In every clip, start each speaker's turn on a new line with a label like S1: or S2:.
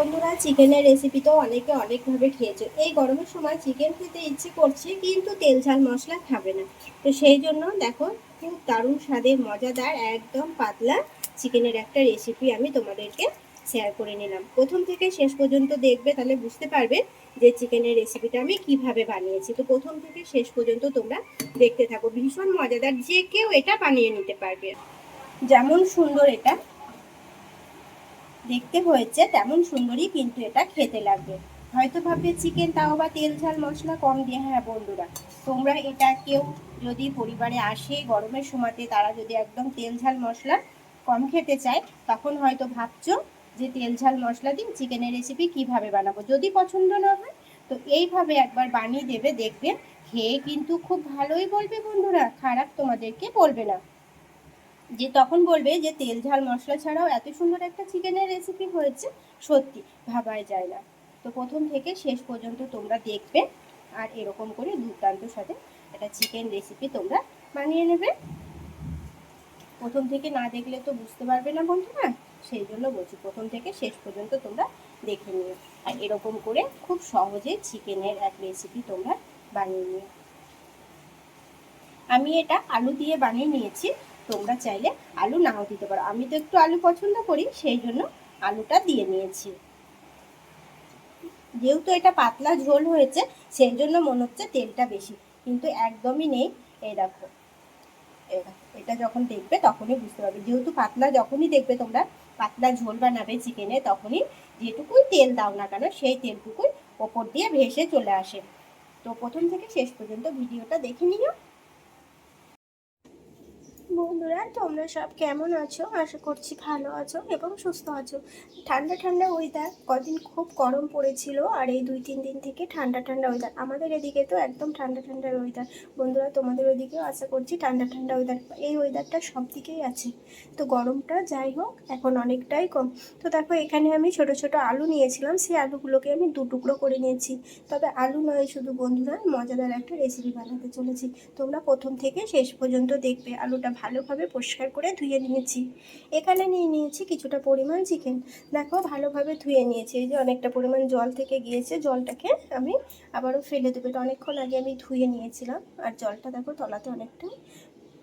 S1: বন্ধুরা, চিকেনের রেসিপি তো অনেকে অনেকভাবে খেয়েছে। এই গরমের সময় চিকেন খেতে ইচ্ছে করছে, কিন্তু তেল ঝাল মশলা খাবে না। তো সেই জন্য দেখো, খুব দারুণ স্বাদে মজাদার, একদম পাতলা চিকেনের একটা রেসিপি আমি তোমাদেরকে শেয়ার করে নিলাম। প্রথম থেকে শেষ পর্যন্ত দেখবে, তাহলে বুঝতে পারবে যে চিকেনের রেসিপিটা আমি কীভাবে বানিয়েছি। তো প্রথম থেকে শেষ পর্যন্ত তোমরা দেখতে থাকো। ভীষণ মজাদার, যে কেউ এটা বানিয়ে নিতে পারবে। যেমন সুন্দর এটা। দেখতে হয়েছে, তেমন সুন্দরই কিন্তু এটা খেতে লাগবে। হয়তো ভাববে, চিকেন তাও বা তেল, ঝাল, মশলা কম দিয়ে। হ্যাঁ বন্ধুরা, তোমরা এটা কেউ যদি পরিবারে আসে গরমের সময়তে, তারা যদি একদম তেল, ঝাল, মশলা কম খেতে চায়, তখন হয়তো ভাবছ যে তেল, ঝাল, মশলা দিয়ে চিকেনের রেসিপি কীভাবে বানাবো। যদি পছন্দ না হয়, তো এইভাবে একবার বানিয়ে দেবে, দেখবে, খেয়ে কিন্তু খুব ভালোই বলবে বন্ধুরা, খারাপ তোমাদেরকে বলবে না। যে তখন বলবে যে তেল, ঝাল, মশলা ছাড়াও এত সুন্দর একটা চিকেনের রেসিপি হয়েছে, সত্যি ভাবাই যায় না। তো প্রথম থেকে শেষ পর্যন্ত তোমরা দেখবে আর এরকম করে দুর্দান্ত সাথে একটা চিকেন রেসিপি তোমরা বানিয়ে নেবে। প্রথম থেকে না দেখলে তো বুঝতে পারবে না বন্ধুরা, সেই জন্য বলছি প্রথম থেকে শেষ পর্যন্ত তোমরা দেখে নিও আর এরকম করে খুব সহজে চিকেনের এক রেসিপি তোমরা বানিয়ে নিও। আমি এটা আলু দিয়ে বানিয়ে নিয়েছি তোমরা চাইলে আলু নাও দিতে পারো। আমি তো একটু আলু পছন্দ করি, সেই জন্য আলুটা দিয়ে নিয়েছি। যেহেতু এটা পাতলা ঝোল হয়েছে, সেই জন্য মনে হচ্ছে তেলটা বেশি, কিন্তু একদমই নেই। এই দেখো এটা যখন দেখবে তখনই বুঝতে পারবে। যেহেতু পাতলা যখনই দেখবে তোমরা, পাতলা ঝোল বানাবে চিকেনে, তখনই যেটুকুই তেল দাও না কেন, সেই তেলটুকুই ওপর দিয়ে ভেসে চলে আসে। তো প্রথম থেকে শেষ পর্যন্ত ভিডিওটা দেখে নিও। বন্ধুরা, তোমরা সব কেমন আছো? আশা করছি ভালো আছো এবং সুস্থ আছো। ঠান্ডা ঠান্ডা ওয়েদার কদিন খুব গরম পড়েছিল আর এই দুই, তিন দিন থেকে ঠান্ডা ঠান্ডা ওয়েদার আমাদের এদিকে তো একদম ঠান্ডা ঠান্ডার ওয়েদার বন্ধুরা, তোমাদের ওইদিকেও আশা করছি ঠান্ডা ঠান্ডা ওয়েদার এই ওয়েদারটা সব দিকেই আছে। তো গরমটা যাই হোক, এখন অনেকটাই কম। তো দেখো, এখানে আমি ছোট ছোট আলু নিয়েছিলাম। সেই আলুগুলোকে আমি দু টুকরো করে নিয়েছি। তবে আলু নয়, শুধু বন্ধুরা, মজাদার একটা রেসিপি বানাতে চলেছি। তোমরা প্রথম থেকে শেষ পর্যন্ত দেখবে আলুটা ভালোভাবে পরিষ্কার করে ধুয়ে নিয়েছি। এখানে নিয়ে নিয়েছি কিছুটা পরিমাণ চিকেন দেখো, ভালোভাবে ধুয়ে নিয়েছি। এই যে অনেকটা পরিমাণ জল থেকে গিয়েছে, জলটাকে আমি আবারও ফেলে দেবো। এটা অনেকক্ষণ আগে আমি ধুয়ে নিয়েছিলাম, আর জলটা দেখো তলাতে অনেকটাই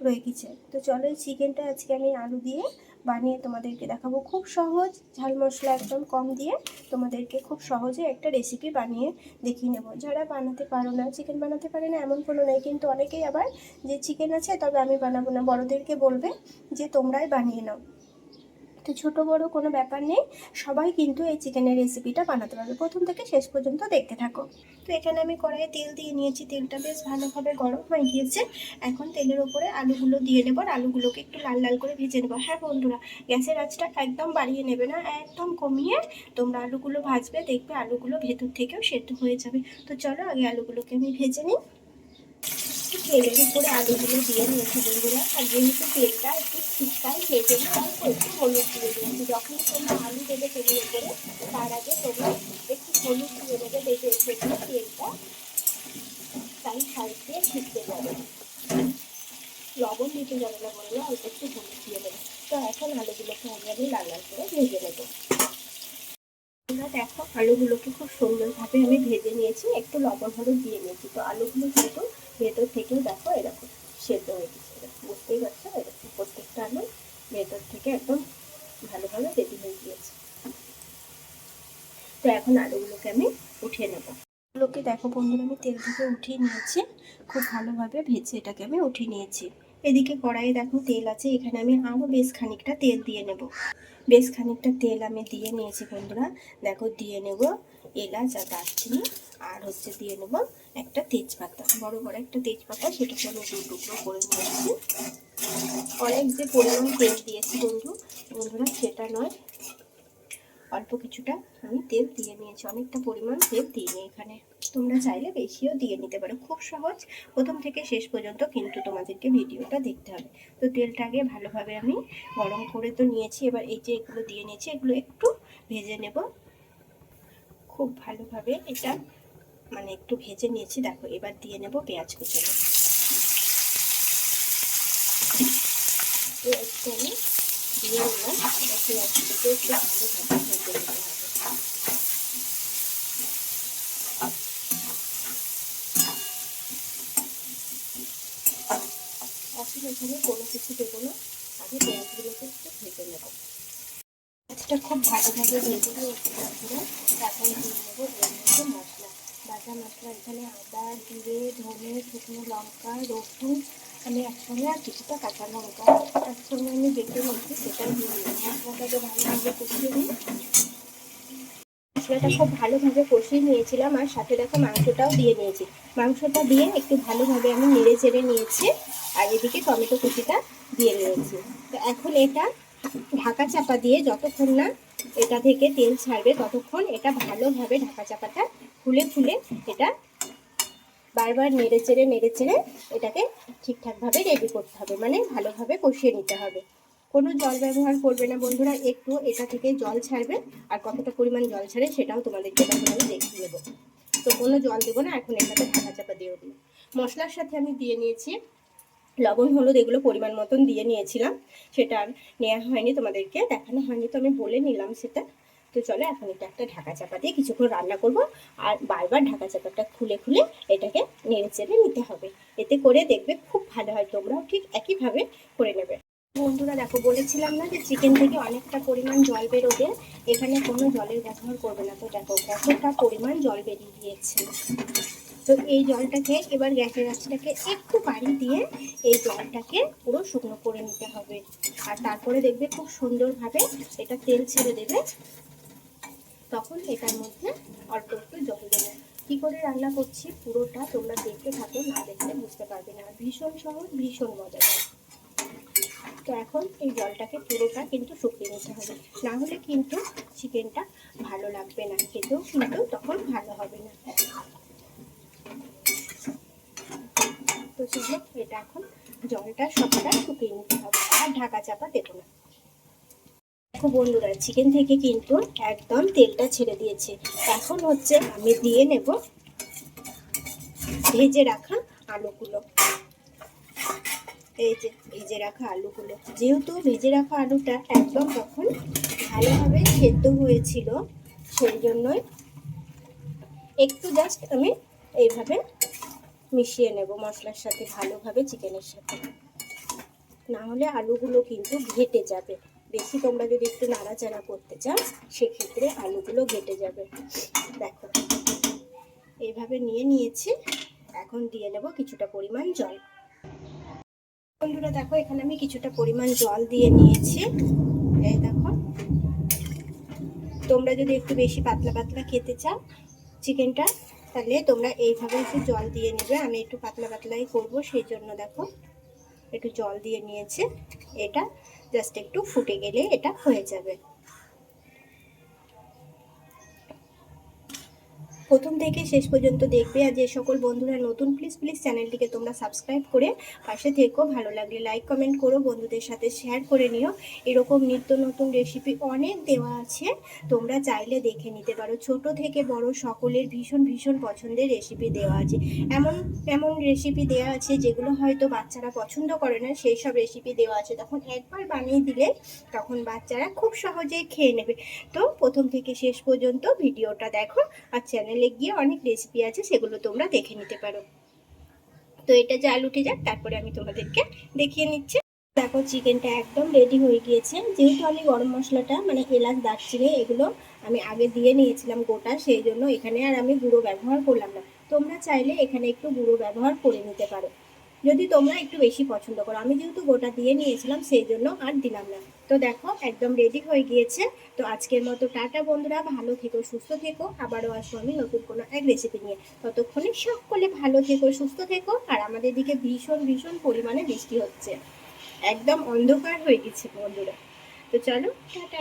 S1: রয়ে গেছে। তো চলো চিকেনটা আজকে আমি আলু দিয়ে বানিয়ে তোমাদেরকে দেখাবো। খুব সহজ, ঝাল মশলা একদম কম দিয়ে তোমাদেরকে খুব সহজে একটা রেসিপি বানিয়ে দেখিয়ে নেব। যারা বানাতে পারো না চিকেন বানাতে পারে না, এমন কোনো নেই। কিন্তু অনেকেই আবার যে চিকেন আছে, তবে আমি বানাবো না। বড়দেরকে বলবে যে তোমরাই বানিয়ে নাও। তো ছোটো, বড় কোনো ব্যাপার নেই। সবাই কিন্তু এই চিকেনের রেসিপিটা বানাতে পারবে। প্রথম থেকে শেষ পর্যন্ত দেখতে থাকো। তো এখানে আমি কড়াইয়ে তেল দিয়ে নিয়েছি। তেলটা বেশ ভালোভাবে গরম হয়ে গিয়েছে। এখন তেলের ওপরে আলুগুলো দিয়ে নেব আর আলুগুলোকে একটু লাল লাল করে ভেজে নেব। হ্যাঁ বন্ধুরা, গ্যাসের আঁচটা একদম বাড়িয়ে নেবে না, একদম কমিয়ে তোমরা আলুগুলো ভাজবে, দেখবে আলুগুলো ভেতর থেকেও সেদ্ধ হয়ে যাবে। তো চলো আগে আলুগুলোকে আমি ভেজে নিই। তেলের উপরে আলুগুলো দিয়ে নিয়েছি বন্ধুরা আর যেহেতু তেলটা একটু ঠিকঠাক সেই জন্য অল্প একটু হলুদ দিয়ে দিয়েছি যখন তোমরা আলু দেবে তেলের উপরে তার আগে তোমরা একটু হলুদ দিয়ে দেবে, দেখে সেখানে তেলটা তাই সাইড দিয়ে ছিটতে যাবে। লবণ দিতে যাবে না বললে অল্প একটু হলুদ দিয়ে দেবে। তো এখন আলুগুলোকে আমি আমি লাল লাল করে ভেজে নেব। আলুগুলোকে খুব সুন্দরভাবে আমি ভেজে নিয়েছি, একটু লবণ হলুদ দিয়ে নিয়েছি। তো আলুগুলো কিন্তু ভেতর থেকেও দেখো এরকম সেদ্ধ হয়ে গেছে। বুঝতেই পারছ? এরকম প্রত্যেকটা আলু ভেতর থেকে একদম ভালোভাবে রেডি হয়ে গিয়েছে। তো এখন আলুগুলোকে আমি উঠিয়ে নেব। আলুগুলোকে দেখো বন্ধুরা, আমি তেল থেকে উঠিয়ে নিয়েছি। খুব ভালোভাবে ভেজে এটাকে আমি উঠিয়ে নিয়েছি। এদিকে কড়াইয়ে দেখো তেল আছে, এখানে আমি আরও বেশ খানিকটা তেল দিয়ে নেব। বেশ খানিকটা তেল আমি দিয়ে নিয়েছি বন্ধুরা। দেখো দিয়ে নেব এলাচ আর দারচিনি, আর হচ্ছে দিয়ে নেব একটা তেজপাতা। বড় বড় একটা তেজপাতা, সেটাকে আমি দু টুকরো করে নিয়েছি। অনেক যে পরিমাণ তেল দিয়েছি বন্ধু, বন্ধুরা সেটা নয়। অল্প কিছুটা আমি তেল দিয়ে নিয়েছি। অনেকটা পরিমাণ তেল দিয়ে নিই এখানে তোমরা চাইলে বেশিও দিয়ে নিতে পারো। খুব সহজ। প্রথম থেকে শেষ পর্যন্ত কিন্তু তোমাদেরকে ভিডিওটা দেখতে হবে। তো তেলটা আগে ভালোভাবে আমি গরম করে তো নিয়েছি। এবার এই যে এগুলো দিয়ে নিয়েছি, এগুলো একটু ভেজে নেব। খুব ভালোভাবে এটা মানে একটু ভেজে নিয়েছি। দেখো, এবার দিয়ে নেব পেঁয়াজ কুচনো। দিয়ে দিলাম এটাকে একটু ভালো ভাজা ভেজে নিতে হবে এখন এখানে কোনো কিছু দেবো না আগে পেঁয়াজগুলোকে একটু ভেজে নেব পেঁয়াজটা খুব ভালো ভাবে ভেজে নিয়ে তারপরে তারপরে দিয়ে নেব দিয়ে মশলা, বাটা মশলা, এখানে আদা, জিরে, ধনে, শুকনো লঙ্কা, রসুন আমি একসঙ্গে আর কিছুটা কাঁচা লঙ্কা একসঙ্গে আমি বেটে নিচ্ছি সেটা দিয়ে মশলাটাকে ভালোভাবে কষিয়ে নিই। মশলাটা খুব ভালোভাবে কষিয়ে নিয়েছিলাম আর সাথে দেখো মাংসটাও দিয়ে নিয়েছি। মাংসটা দিয়ে একটু ভালোভাবে আমি নেড়ে চেড়ে নিয়েছি আর এদিকে টমেটো কুচিটা দিয়ে নিয়েছি। তো এখন এটা ঢাকা চাপা দিয়ে যতক্ষণ না এটা থেকে তেল ছাড়বে, ততক্ষণ এটা ভালোভাবে ঢাকা চাপাটা ফুলে ফুলে এটা বারবার নেড়ে চেড়ে নেড়ে চেড়ে এটাকে ঠিকঠাকভাবে রেডি করতে হবে মানে ভালোভাবে কষিয়ে নিতে হবে। কোনো জল ব্যবহার করবে না বন্ধুরা, একটু এটা থেকে জল ছাড়বে, আর কতটা পরিমাণ জল ছাড়ে সেটাও তোমাদেরকে তখন আমি দেখিয়ে দেবো। তো কোনো জল দেবো না, এখন এটাতে ঢাকা চাপা দিয়ে দিই। মশলার সাথে আমি দিয়ে নিয়েছি লবণ, হলুদ, এগুলো পরিমাণ মতন দিয়ে নিয়েছিলাম। সেটা আর নেওয়া হয়নি, তোমাদেরকে দেখানো হয়নি, তো আমি বলে নিলাম সেটা। তো চলো এখন এটা একটা ঢাকা চাপা দিয়ে কিছুক্ষণ রান্না করব। আর বারবার ঢাকা চাপাটা খুলে খুলে এটাকে নেড়ে চেড়ে নিতে হবে। এতে করে দেখবে খুব ভালো হয়, তোমরাও ঠিক একইভাবে করে নেবে। বন্ধুরা, দেখো বলেছিলাম না যে চিকেন থেকে অনেকটা পরিমাণ জল বেরোবে? এখানে কোনো জলের ব্যবহার করবে না। তো দেখো কতটা পরিমাণ জল বেরিয়ে দিয়েছে তো এই জলটাকে এবার গ্যাসের আঁচটাকে একটু বাড়ি দিয়ে এই জলটাকে পুরো শুকনো করে নিতে হবে। আর তারপরে দেখবে খুব সুন্দরভাবে এটা তেল ছেড়ে দেবে। তখন এটার মধ্যে অল্প একটু জল দেবে কি করে রান্না করছি? পুরোটা তোমরা দেখতে থাকো, না দেখলে বুঝতে পারবে না। ভীষণ সহজ, ভীষণ মজাদার। তো এখন এই জলটাকে পুরোটা কিন্তু শুকিয়ে নিতে হবে। না হলে কিন্তু চিকেনটা ভালো লাগবে না। খেতেও কিন্তু তখন ভালো হবে না। তো চলো, এটা এখন জলটা সবটা শুকিয়ে নিতে হবে। আর ঢাকা চাপা দেবো না। দেখো বন্ধুরা চিকেন থেকে কিন্তু একদম তেলটা ছেড়ে দিয়েছে। এখন হচ্ছে আমি দিয়ে নেব ভেজে রাখা আলুগুলো। এই যে ভেজে রাখা আলুগুলো। যেহেতু ভেজে রাখা আলুটা একদম তখন ভালোভাবে সেদ্ধ হয়েছিল, সেই জন্যই একটু জাস্ট আমি এইভাবে মিশিয়ে নেব মশলার সাথে, ভালোভাবে চিকেনের সাথে। না হলে আলুগুলো কিন্তু ঘেটে যাবে। বেশি তোমরা যদি একটু নাড়াচাড়া করতে চাও, সেক্ষেত্রে আলুগুলো ঘেটে যাবে। দেখো, এইভাবে নিয়ে নিয়েছি। এখন দিয়ে নেব কিছুটা পরিমাণ জল। বন্ধুরা, দেখো, এখানে আমি কিছুটা পরিমাণ জল দিয়ে নিয়েছি। এই দেখো, তোমরা যদি একটু বেশি পাতলা পাতলা খেতে চাও চিকেনটা, তাহলে তোমরা এইভাবে একটু জল দিয়ে নেবে। আমি একটু পাতলা পাতলাই করব, সেই জন্য দেখো, একটু জল দিয়ে নিয়েছে। এটা জাস্ট একটু ফুটে গেলে এটা হয়ে যাবে। প্রথম থেকে শেষ পর্যন্ত দেখবে। আর যে সকল বন্ধুরা নতুন প্লিজ প্লিজ চ্যানেলটিকে তোমরা সাবস্ক্রাইব করে পাশে থেকো। ভালো লাগলে লাইক কমেন্ট করো, বন্ধুদের সাথে শেয়ার করে নিও। এরকম নিত্য নতুন রেসিপি অনেক দেওয়া আছে। তোমরা চাইলে দেখে নিতে পারো। ছোট থেকে বড় সকলের ভীষণ ভীষণ পছন্দের রেসিপি দেওয়া আছে। এমন এমন রেসিপি দেওয়া আছে যেগুলো হয়তো বাচ্চারা পছন্দ করে না, সেই সব রেসিপি দেওয়া আছে। তখন একবার বানিয়ে দিলে তখন বাচ্চারা খুব সহজেই খেয়ে নেবে। তো প্রথম থেকে শেষ পর্যন্ত ভিডিওটা দেখো আর চ্যানেলে গিয়ে অনেক রেসিপি আছে, সেগুলো তোমরা দেখে নিতে পারো। তো এটা জাল উঠে যাক, তারপরে আমি তোমাদেরকে দেখিয়ে নিচ্ছি। দেখো চিকেনটা একদম রেডি হয়ে গিয়েছে। যেহেতু আমি গরম মশলাটা মানে এলাচ, দারচিনি, এগুলো আমি আগে দিয়ে নিয়েছিলাম গোটা, সেই জন্য এখানে আর আমি গুঁড়ো ব্যবহার করলাম না। তোমরা চাইলে এখানে একটু গুঁড়ো ব্যবহার করে নিতে পারো। যদি তোমরা একটু বেশি পছন্দ করো, আমি যেহেতু গোটা দিয়ে নিয়েছিলাম, সেই জন্য আর দিলাম না। তো দেখো, একদম রেডি হয়ে গিয়েছে। তো আজকের মতো টাটা বন্ধুরা, ভালো থেকো, সুস্থ থেকো। আবারও আসব আমি নতুন কোনো এক রেসিপি নিয়ে। ততক্ষণে সকলে ভালো থেকো, সুস্থ থেকো। আর আমাদের দিকে ভীষণ ভীষণ পরিমাণে বৃষ্টি হচ্ছে। একদম অন্ধকার হয়ে গেছে বন্ধুরা। তো চলো, টাটা।